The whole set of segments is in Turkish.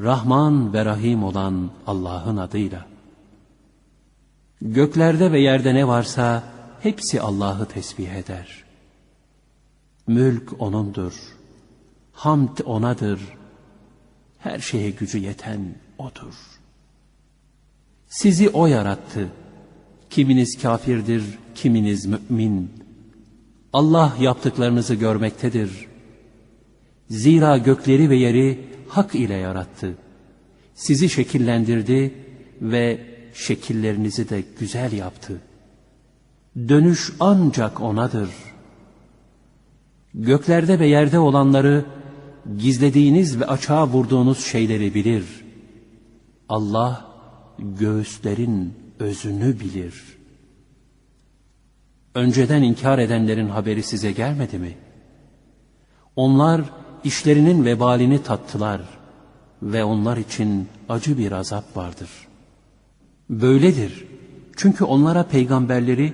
Rahman ve Rahim olan Allah'ın adıyla. Göklerde ve yerde ne varsa hepsi Allah'ı tesbih eder. Mülk O'nundur. Hamd O'nadır. Her şeye gücü yeten O'dur. Sizi O yarattı. Kiminiz kafirdir, kiminiz mümin. Allah yaptıklarınızı görmektedir. Zira gökleri ve yeri hak ile yarattı. Sizi şekillendirdi ve şekillerinizi de güzel yaptı. Dönüş ancak O'nadır. Göklerde ve yerde olanları, gizlediğiniz ve açığa vurduğunuz şeyleri bilir. Allah, göğüslerin özünü bilir. Önceden inkar edenlerin haberi size gelmedi mi? Onlar işlerinin vebalini tattılar ve onlar için acı bir azap vardır. Böyledir. Çünkü onlara peygamberleri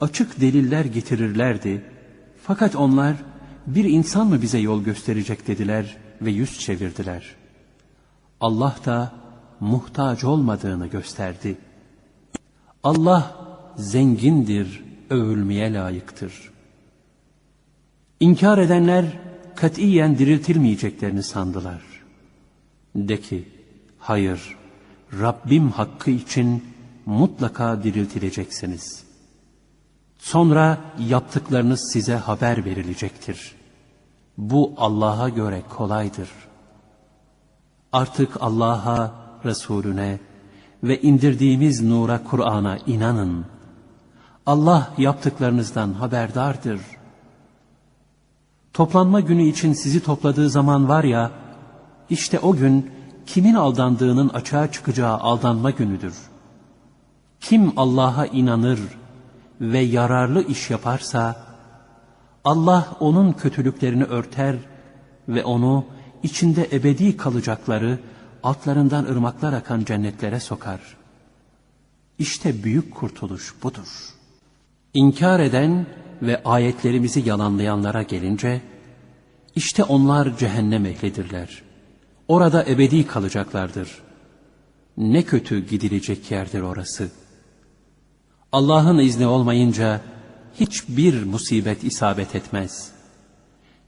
açık deliller getirirlerdi. Fakat onlar bir insan mı bize yol gösterecek dediler ve yüz çevirdiler. Allah da muhtaç olmadığını gösterdi. Allah zengindir, övülmeye layıktır. İnkar edenler katiyen diriltilmeyeceklerini sandılar. De ki, hayır, Rabbim hakkı için mutlaka diriltileceksiniz. Sonra yaptıklarınız size haber verilecektir. Bu Allah'a göre kolaydır. Artık Allah'a, Resulüne ve indirdiğimiz nura Kur'an'a inanın. Allah yaptıklarınızdan haberdardır. Toplanma günü için sizi topladığı zaman var ya, işte o gün kimin aldandığının açığa çıkacağı aldanma günüdür. Kim Allah'a inanır ve yararlı iş yaparsa, Allah onun kötülüklerini örter ve onu içinde ebedi kalacakları, altlarından ırmaklar akan cennetlere sokar. İşte büyük kurtuluş budur. İnkar eden ve ayetlerimizi yalanlayanlara gelince, işte onlar cehennem ehlidirler. Orada ebedi kalacaklardır. Ne kötü gidilecek yerdir orası. Allah'ın izni olmayınca hiçbir musibet isabet etmez.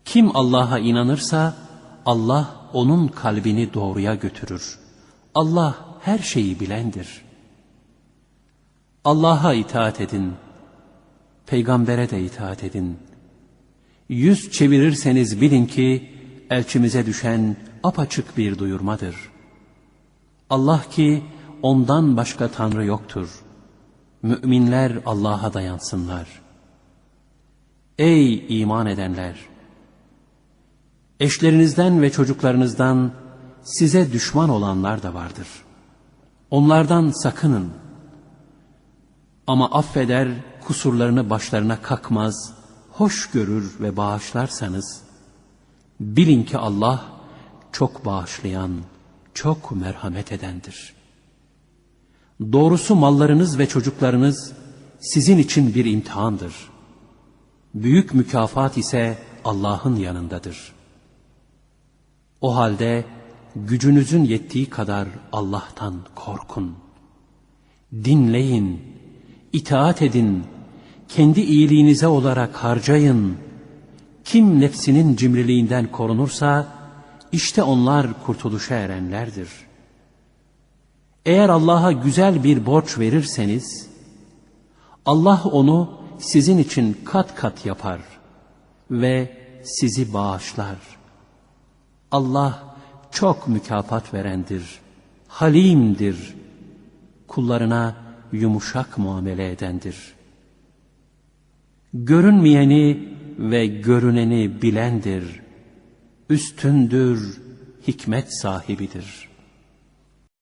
Kim Allah'a inanırsa Allah onun kalbini doğruya götürür. Allah her şeyi bilendir. Allah'a itaat edin. Peygambere de itaat edin. Yüz çevirirseniz bilin ki elçimize düşen apaçık bir duyurmadır. Allah ki ondan başka Tanrı yoktur. Müminler Allah'a dayansınlar. Ey iman edenler! Eşlerinizden ve çocuklarınızdan size düşman olanlar da vardır. Onlardan sakının. Ama affeder, kusurlarını başlarına kakmaz, hoş görür ve bağışlarsanız, bilin ki Allah çok bağışlayan, çok merhamet edendir. Doğrusu mallarınız ve çocuklarınız sizin için bir imtihandır. Büyük mükafat ise Allah'ın yanındadır. O halde gücünüzün yettiği kadar Allah'tan korkun. Dinleyin, itaat edin, kendi iyiliğinize olarak harcayın. Kim nefsinin cimriliğinden korunursa, işte onlar kurtuluşa erenlerdir. Eğer Allah'a güzel bir borç verirseniz, Allah onu sizin için kat kat yapar ve sizi bağışlar. Allah çok mükafat verendir, halimdir, kullarına yumuşak muamele edendir. Görünmeyeni ve görüneni bilendir, üstündür, hikmet sahibidir.''